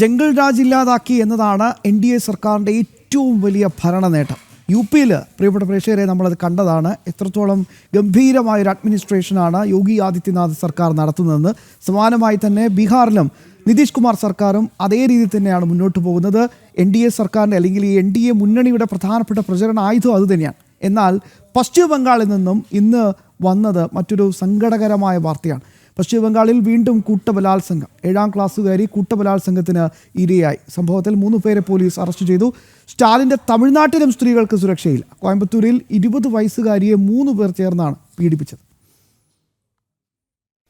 Jungle Raj ഇല്ലാതാക്കി എന്നതാണ് N D A സർക്കാരിന്റെ ഏറ്റവും വലിയ ഭരണ നേട്ടം യു പിയിൽ പ്രിയപ്പെട്ട പ്രേക്ഷകരെ നമ്മളത് കണ്ടതാണ്. എത്രത്തോളം ഗംഭീരമായൊരു അഡ്മിനിസ്ട്രേഷനാണ് യോഗി ആദിത്യനാഥ് സർക്കാർ നടത്തുന്നതെന്ന്. സമാനമായി തന്നെ ബീഹാറിലും നിതീഷ് കുമാർ സർക്കാരും അതേ രീതിയിൽ തന്നെയാണ് മുന്നോട്ട് പോകുന്നത്. എൻ ഡി എ സർക്കാരിന്റെ അല്ലെങ്കിൽ ഈ എൻ ഡി എ മുന്നണിയുടെ പ്രധാനപ്പെട്ട പ്രചരണ ആയുധം അതുതന്നെയാണ് എന്നാൽ പശ്ചിമ ബംഗാളിൽ നിന്നും ഇന്ന് വന്നത് മറ്റൊരു സങ്കടകരമായ വാർത്തയാണ്. പശ്ചിമ ബംഗാളിൽ വീണ്ടും കൂട്ടബലാത്സംഗം. ഏഴാം ക്ലാസ്സുകാരി കൂട്ടബലാത്സംഗത്തിന് ഇരയായി. സംഭവത്തിൽ മൂന്ന് പേരെ പോലീസ് അറസ്റ്റ് ചെയ്തു. സ്റ്റാലിന്റെ തമിഴ്നാട്ടിലും സ്ത്രീകൾക്ക് സുരക്ഷയില്ല. കോയമ്പത്തൂരിൽ ഇരുപത് വയസ്സുകാരിയെ മൂന്ന് പേർ ചേർന്നാണ് പീഡിപ്പിച്ചത്.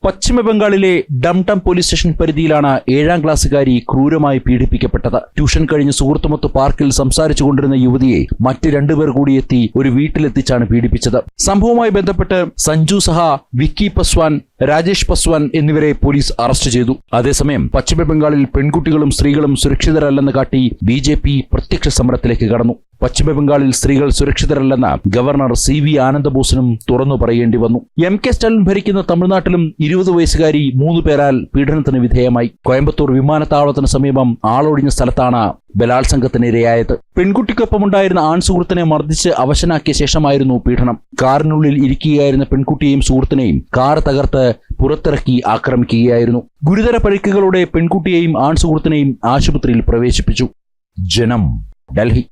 പശ്ചിമ ബംഗാളിലെ ഡംടം പോലീസ് സ്റ്റേഷൻ പരിധിയിലാണ് ഏഴാം ക്ലാസ്സുകാരി ക്രൂരമായി പീഡിപ്പിക്കപ്പെട്ടത്. ട്യൂഷൻ കഴിഞ്ഞ് സുഹൃത്തുമൊത്ത് പാർക്കിൽ സംസാരിച്ചു കൊണ്ടിരുന്ന യുവതിയെ മറ്റ് രണ്ടുപേർ കൂടി എത്തി ഒരു വീട്ടിലെത്തിച്ചാണ് പീഡിപ്പിച്ചത്. സംഭവവുമായി ബന്ധപ്പെട്ട് സഞ്ജു സഹ വിക്കി പസ്വാൻ രാജേഷ് പസ്വാൻ എന്നിവരെ പോലീസ് അറസ്റ്റ് ചെയ്തു. അതേസമയം പശ്ചിമ ബംഗാളിൽ പെൺകുട്ടികളും സ്ത്രീകളും സുരക്ഷിതരല്ലെന്ന് കാട്ടി ബി പ്രത്യക്ഷ സമരത്തിലേക്ക് കടന്നു. പശ്ചിമ ബംഗാളിൽ സ്ത്രീകൾ സുരക്ഷിതരല്ലെന്ന് ഗവർണർ സി വി ആനന്ദബോസിനും തുറന്നു പറയേണ്ടി വന്നു. എം കെ സ്റ്റാലിൻ ഭരിക്കുന്ന തമിഴ്നാട്ടിലും ഇരുപത് വയസ്സുകാരി മൂന്ന് പേരാൽ പീഡനത്തിന് വിധേയമായി. കോയമ്പത്തൂർ വിമാനത്താവളത്തിന് സമീപം ആളൊഴിഞ്ഞ സ്ഥലത്താണ് ബലാത്സംഗത്തിനിരയായത്. പെൺകുട്ടിക്കൊപ്പമുണ്ടായിരുന്ന ആൺസുഹൃത്തിനെ മർദ്ദിച്ച് അവശനാക്കിയ ശേഷമായിരുന്നു പീഡനം. കാറിനുള്ളിൽ ഇരിക്കുകയായിരുന്ന പെൺകുട്ടിയെയും സുഹൃത്തിനെയും കാർ തകർത്ത് പുറത്തിറക്കി ആക്രമിക്കുകയായിരുന്നു. ഗുരുതര പരിക്കുകളോടെ പെൺകുട്ടിയെയും ആൺസുഹൃത്തിനെയും ആശുപത്രിയിൽ പ്രവേശിപ്പിച്ചു. ജനം ഡൽഹി.